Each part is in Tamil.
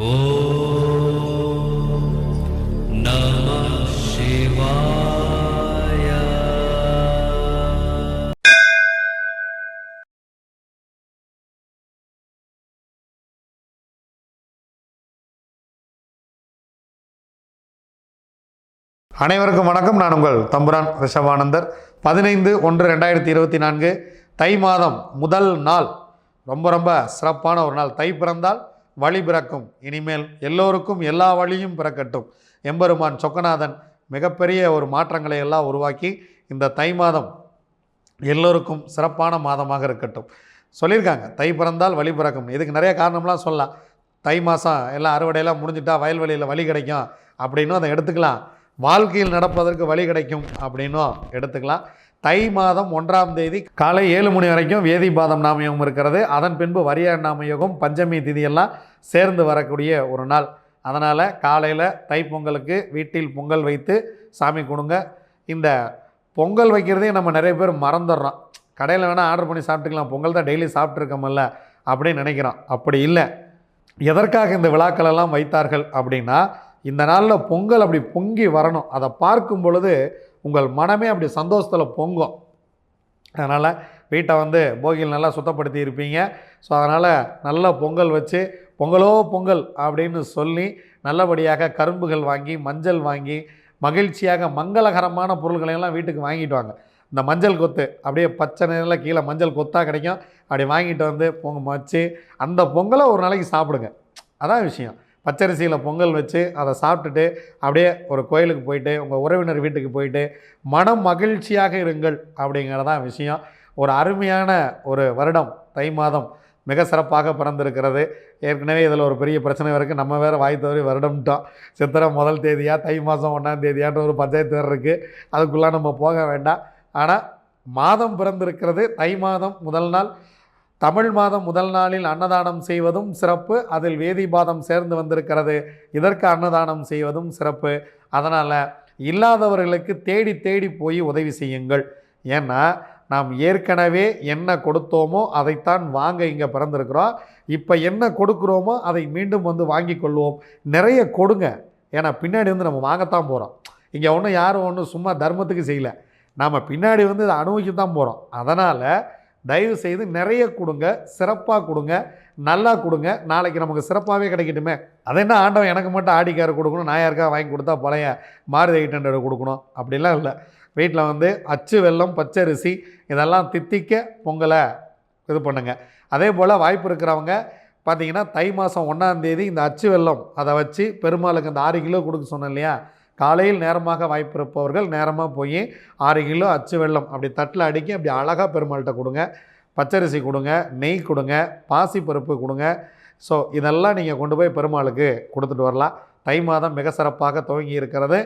அனைவருக்கும் வணக்கம். நான் உங்கள் தம்புரான் ரிஷவானந்தர் பதினைந்து ஒன்று ரெண்டாயிரத்தி இருபத்தி நான்கு தை மாதம் முதல் நாள். ரொம்ப ரொம்ப சிறப்பான ஒரு நாள். தை பிறந்தால் வழி பிறக்கும். இனிமேல் எல்லோருக்கும் எல்லா வழியும் பிறக்கட்டும். எம்பெருமான் சொக்கநாதன் மிகப்பெரிய ஒரு மாற்றங்களை எல்லாம் உருவாக்கி இந்த தை மாதம் எல்லோருக்கும் சிறப்பான மாதமாக இருக்கட்டும். சொல்லியிருக்காங்க தை பிறந்தால் வழி பிறக்கும். இதுக்கு நிறைய காரணம்லாம் சொல்லலாம். தை மாதம் எல்லாம் அறுவடையெல்லாம் முடிஞ்சிட்டா வயல்வெளியில் வழி கிடைக்கும். அப்படின்னும் அதை எடுத்துக்கலாம். வாழ்க்கையில் நடப்பதற்கு வழி கிடைக்கும் அப்படின்னும் எடுத்துக்கலாம். தை மாதம் ஒன்றாம் தேதி காலை ஏழு மணி வரைக்கும் வேதி பாதம் நாமயோகம் இருக்கிறது. அதன் பின்பு வரியார் நாமயோகம் பஞ்சமி திதியெல்லாம் சேர்ந்து வரக்கூடிய ஒரு நாள். அதனால் காலையில் தை பொங்கலுக்கு வீட்டில் பொங்கல் வைத்து சாமி கொடுங்க இந்த பொங்கல் வைக்கிறதே நம்ம நிறைய பேர் மறந்துடுறோம். கடையில் வேணால் ஆர்டர் பண்ணி சாப்பிட்டுக்கலாம். பொங்கல் தான் டெய்லி சாப்பிட்ருக்கோம்ல அப்படின்னு நினைக்கிறோம். அப்படி இல்லை. எதற்காக இந்த விழாக்களெல்லாம் வைத்தார்கள் அப்படின்னா இந்த நாளில் பொங்கல் அப்படி பொங்கி வரணும். அதை பார்க்கும் பொழுது உங்கள் மனமே அப்படி சந்தோஷத்தில் பொங்கும். அதனால் வீட்டை வந்து போகியில் நல்லா சுத்தப்படுத்தி இருப்பீங்க. ஸோ அதனால் நல்ல பொங்கல் வச்சு பொங்கலோ பொங்கல் அப்படின்னு சொல்லி நல்லபடியாக கரும்புகள் வாங்கி மஞ்சள் வாங்கி மகிழ்ச்சியாக மங்களகரமான பொருள்களையெல்லாம் வீட்டுக்கு வாங்கிட்டு வாங்க. இந்த மஞ்சள் கொத்து அப்படியே பச்சை நிலையில் கீழே மஞ்சள் கொத்தாக கிடைக்கும். அப்படி வாங்கிட்டு வந்து பொங்க வச்சு அந்த பொங்கலை ஒரு நாளைக்கு சாப்பிடுங்க. அதான் விஷயம். பச்சரிசியில் பொங்கல் வச்சு அதை சாப்பிட்டுட்டு அப்படியே ஒரு கோயிலுக்கு போயிட்டு உங்கள் உறவினர் வீட்டுக்கு போயிட்டு மனம் மகிழ்ச்சியாக இருங்கள் அப்படிங்கிறதான் விஷயம். ஒரு அருமையான ஒரு வருடம் தை மாதம் மிக சிறப்பாக பிறந்திருக்கிறது. ஏற்கனவே இதில் ஒரு பெரிய பிரச்சனை இருக்குது நம்ம வேறு வாய் தவறி வருடம்ட்டோம். சித்திரை முதல் தேதியாக தை மாதம் ஒன்றாம் தேதியான்ற ஒரு பஞ்சாயத்து வேறு இருக்குது அதுக்குள்ளே நம்ம போக வேண்டாம். ஆனால் மாதம் பிறந்திருக்கிறது தை மாதம் முதல் நாள் தமிழ் மாதம் முதல் நாளில் அன்னதானம் செய்வதும் சிறப்பு. அதில் வேதிபாதம் சேர்ந்து வந்திருக்கிறது. இதற்கு அன்னதானம் செய்வதும் சிறப்பு. அதனால் இல்லாதவர்களுக்கு தேடி தேடி போய் உதவி செய்யுங்கள். ஏன்னா நாம் ஏற்கனவே என்ன கொடுத்தோமோ அதைத்தான் வாங்க இங்கே பிறந்திருக்கிறோம். இப்போ என்ன கொடுக்குறோமோ அதை மீண்டும் வந்து வாங்கி கொள்வோம். நிறைய கொடுங்க. ஏன்னா பின்னாடி வந்து நம்ம வாங்கத்தான் போகிறோம் இங்கே ஒன்றும் யாரும் ஒன்றும் சும்மா தர்மத்துக்கு செய்யலை. நாம் பின்னாடி வந்து இதை அனுபவிக்க தான் போகிறோம் அதனால் தயவு செய்து நிறைய கொடுங்க சிறப்பாக கொடுங்க நல்லா கொடுங்க. நாளைக்கு நமக்கு சிறப்பாகவே கிடைக்கட்டுமே. அதை என்ன ஆண்டவன் எனக்கு மட்டும் ஆடிக்காரை கொடுக்கணும் நான் யாருக்காக வாங்கி கொடுத்தா பழைய மாறுதி எயிட் ஹண்ட்ரட் கொடுக்கணும். அப்படிலாம் இல்லை. வீட்டில் வந்து அச்சு வெல்லம் பச்சரிசி இதெல்லாம் தித்திக்க பொங்கலை இது பண்ணுங்கள் அதே போல் வாய்ப்பு இருக்கிறவங்க பார்த்தீங்கன்னா தை மாதம் ஒன்றாந்தேதி இந்த அச்சு வெல்லம் அதை வச்சு பெருமாளுக்கு அந்த ஆறு கிலோ கொடுக்க சொன்னேன் இல்லையா? காலையில் நேரமாக வாய்ப்பு இருப்பவர்கள் நேரமாக போய் ஆறு கிலோ அச்சு வெள்ளம் அப்படி தட்டில் அடுக்கி அப்படி அழகாக பெருமாள்கிட்ட கொடுங்க. பச்சரிசி கொடுங்க நெய் கொடுங்க பாசிப்பருப்பு கொடுங்க. ஸோ இதெல்லாம் நீங்கள் கொண்டு போய் பெருமாளுக்கு கொடுத்துட்டு வரலாம். தை மாதம் மிக சிறப்பாக துவங்கி இருக்கிறது.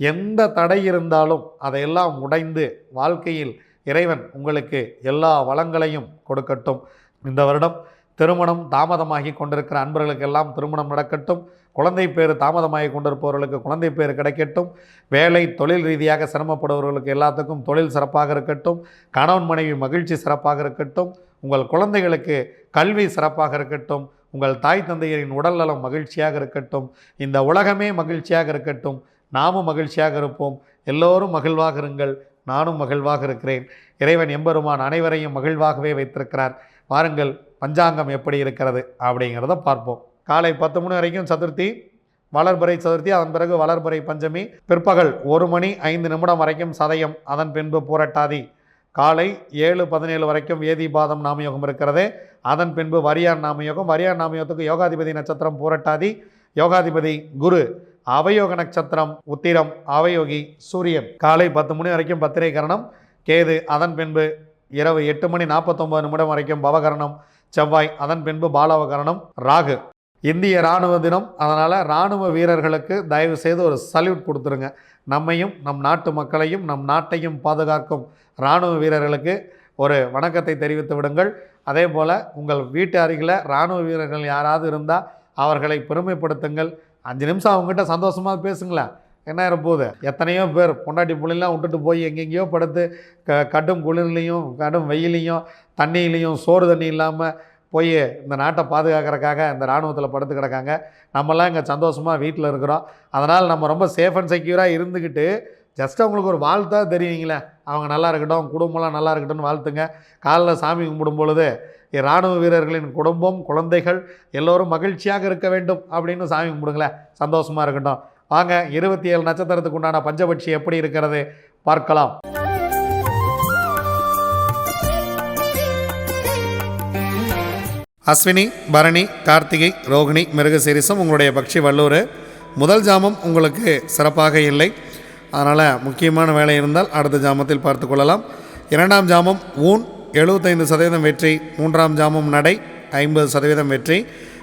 எந்த தடை இருந்தாலும் அதையெல்லாம் உடைந்து வாழ்க்கையில் இறைவன் உங்களுக்கு எல்லா வளங்களையும் கொடுக்கட்டும். இந்த வருடம் திருமணம் தாமதமாகி கொண்டிருக்கிற அன்பர்களுக்கெல்லாம் திருமணம் நடக்கட்டும். குழந்தை பேர் தாமதமாகி கொண்டிருப்பவர்களுக்கு குழந்தை பேர் கிடைக்கட்டும். வேலை தொழில் ரீதியாக சிரமப்படுபவர்களுக்கு எல்லாத்துக்கும் தொழில் சிறப்பாக இருக்கட்டும். கணவன் மனைவி மகிழ்ச்சி சிறப்பாக இருக்கட்டும். உங்கள் குழந்தைகளுக்கு கல்வி சிறப்பாக இருக்கட்டும். உங்கள் தாய் தந்தையரின் உடல்நலம் மகிழ்ச்சியாக இருக்கட்டும். இந்த உலகமே மகிழ்ச்சியாக இருக்கட்டும். நாமும் மகிழ்ச்சியாக இருப்போம். எல்லோரும் மகிழ்வாக இருங்கள். நானும் மகிழ்வாக இருக்கிறேன். இறைவன் எம்பெருமான் அனைவரையும் மகிழ்வாகவே வைத்திருக்கிறார். வாருங்கள் பஞ்சாங்கம் எப்படி இருக்கிறது அப்படிங்கிறத பார்ப்போம். காலை பத்து மணி வரைக்கும் சதுர்த்தி வளர்பறை சதுர்த்தி அதன் பிறகு வளர்பறை பஞ்சமி பிற்பகல் ஒரு மணி ஐந்து நிமிடம் வரைக்கும் சதயம் அதன் பின்பு பூரட்டாதி. காலை ஏழு பதினேழு வரைக்கும் வேதிபாதம் நாமயோகம் இருக்கிறது. அதன் பின்பு வரியார் நாமயோகம். வரியார் நாமயோகத்துக்கு யோகாதிபதி நட்சத்திரம் பூரட்டாதி. யோகாதிபதி குரு அவயோக நட்சத்திரம் உத்திரம் அவயோகி சூரியன். காலை பத்து மணி வரைக்கும் பத்திரை கரணம் கேது அதன் பின்பு இரவு எட்டு மணி நாற்பத்தொம்பது நிமிடம் வரைக்கும் பவகரணம். செவ்வாய் அதன் பின்பு பாலவகரணம் ராகு. இந்திய இராணுவ தினம். அதனால் இராணுவ வீரர்களுக்கு தயவு செய்து ஒரு சல்யூட் கொடுத்துருங்க. நம்மையும் நம் நாட்டு மக்களையும் நம் நாட்டையும் பாதுகாக்கும் இராணுவ வீரர்களுக்கு ஒரு வணக்கத்தை தெரிவித்து விடுங்கள். அதே போல் உங்கள் வீட்டு அருகில் இராணுவ வீரர்கள் யாராவது இருந்தால் அவர்களை பெருமைப்படுத்துங்கள். அஞ்சு நிமிஷம் அவங்ககிட்ட சந்தோஷமாக பேசுங்களேன். என்ன இருப்போகுது எத்தனையோ பேர் பொண்டாட்டி புள்ளைலாம் விட்டுட்டு போய் எங்கெங்கேயோ படுத்து க கடும் குளிர்லையும் கடும் வெயிலையும் தண்ணியிலையும் சோறு தண்ணி இல்லாமல் போய் இந்த நாட்டை பாதுகாக்கிறதுக்காக இந்த இராணுவத்தில் படுத்து கிடக்காங்க. நம்மலாம் இங்கே சந்தோஷமாக வீட்டில் இருக்கிறோம். அதனால் நம்ம ரொம்ப சேஃப் அண்ட் செக்யூராக இருந்துக்கிட்டு ஜஸ்ட் அவங்களுக்கு ஒரு வாழ்த்தா தெரியுங்களே அவங்க நல்லா இருக்கட்டும் குடும்பம்லாம் நல்லா இருக்கட்டும்னு வாழ்த்துங்க. காலைல சாமி கும்பிடும் பொழுது இராணுவ வீரர்களின் குடும்பம் குழந்தைகள் எல்லோரும் மகிழ்ச்சியாக இருக்க வேண்டும் அப்படின்னு சாமி கும்பிடுங்களேன். சந்தோஷமாக இருக்கட்டும். வாங்க இருபத்தி ஏழு நட்சத்திரத்துக்கு உண்டான பஞ்சபட்சி எப்படி இருக்கிறது பார்க்கலாம். அஸ்வினி பரணி கார்த்திகை ரோகிணி மிருகசீரிசம் உங்களுடைய பக்ஷி வல்லூர். முதல் ஜாமம் உங்களுக்கு சிறப்பாக இல்லை. அதனால் முக்கியமான வேலை இருந்தால் அடுத்த ஜாமத்தில் பார்த்து கொள்ளலாம். இரண்டாம் ஜாமம் ஊன் எழுபத்தைந்து சதவீதம் வெற்றி. மூன்றாம் ஜாமம் நடை ஐம்பது சதவீதம் வெற்றி.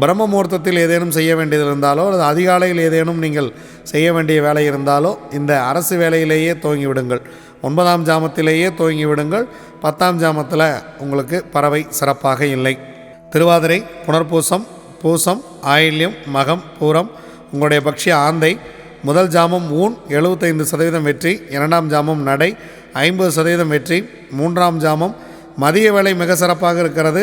பிரம்ம முகூர்த்தத்தில் ஏதேனும் செய்ய வேண்டியது இருந்தாலோ அல்லது அதிகாலையில் ஏதேனும் நீங்கள் செய்ய வேண்டிய வேலை இருந்தாலோ இந்த அரசு வேலையிலேயே துவங்கி விடுங்கள் ஒன்பதாம் ஜாமத்திலேயே துவங்கி விடுங்கள் பத்தாம் ஜாமத்தில் உங்களுக்கு பறவை சிறப்பாக இல்லை. திருவாதிரை புனர்பூசம் பூசம் ஆயில்யம் மகம் பூரம் உங்களுடைய பக்ஷி ஆந்தை முதல் ஜாமம் ஊன் எழுபத்தைந்து சதவீதம் வெற்றி இரண்டாம் ஜாமம் நடை ஐம்பது சதவீதம் வெற்றி மூன்றாம் ஜாமம் மதிய வேலை மிக சிறப்பாக இருக்கிறது.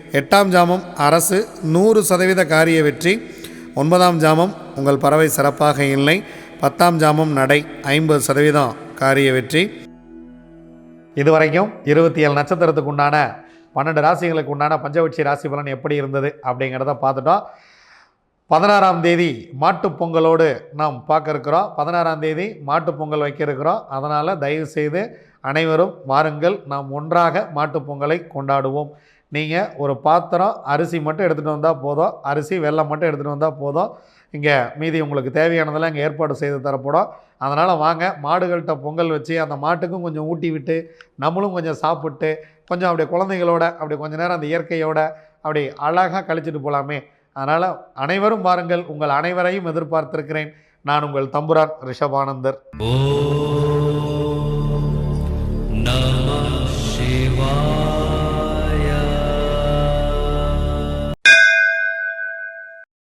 எட்டாம் ஜாமம் அரசு நூறு சதவீத காரிய வெற்றி. ஒன்பதாம் ஜாமம் உங்கள் பறவை சிறப்பாக இல்லை. பத்தாம் ஜாமம் நடை ஐம்பது சதவீதம் காரிய வெற்றி. இதுவரைக்கும் இருபத்தி ஏழு நட்சத்திரத்துக்கு உண்டான பன்னெண்டு ராசிகளுக்கு உண்டான பஞ்சவட்சி ராசி பலன் எப்படி இருந்தது அப்படிங்கிறத பார்த்துட்டோம். பதினாறாம் தேதி மாட்டுப் பொங்கலோடு நாம் பார்க்க இருக்கிறோம். பதினாறாம் தேதி மாட்டுப் பொங்கல் வைக்க இருக்கிறோம். அதனால் தயவு செய்து அனைவரும் வாருங்கள். நாம் ஒன்றாக மாட்டுப் பொங்கலை கொண்டாடுவோம். நீங்கள் ஒரு பாத்திரம் அரிசி மட்டும் எடுத்துகிட்டு வந்தால் போதும். அரிசி வெல்லம் மட்டும் எடுத்துகிட்டு வந்தால் போதும். இங்கே மீதி உங்களுக்கு தேவையானதெல்லாம் இங்கே ஏற்பாடு செய்து தரப்படும். அதனால் வாங்க மாடுகள்கிட்ட பொங்கல் வச்சு அந்த மாட்டுக்கும் கொஞ்சம் ஊட்டி விட்டு நம்மளும் கொஞ்சம் சாப்பிட்டு கொஞ்சம் அப்படியே குழந்தைகளோட அப்படி கொஞ்சம் நேரம் அந்த இயற்கையோட அப்படி அழகாக கழிச்சிட்டு போகலாமே அதனால் அனைவரும் பாருங்கள் உங்கள் அனைவரையும் எதிர்பார்த்திருக்கிறேன். நான் உங்கள் தம்புரான் ரிஷபானந்தர். ஓ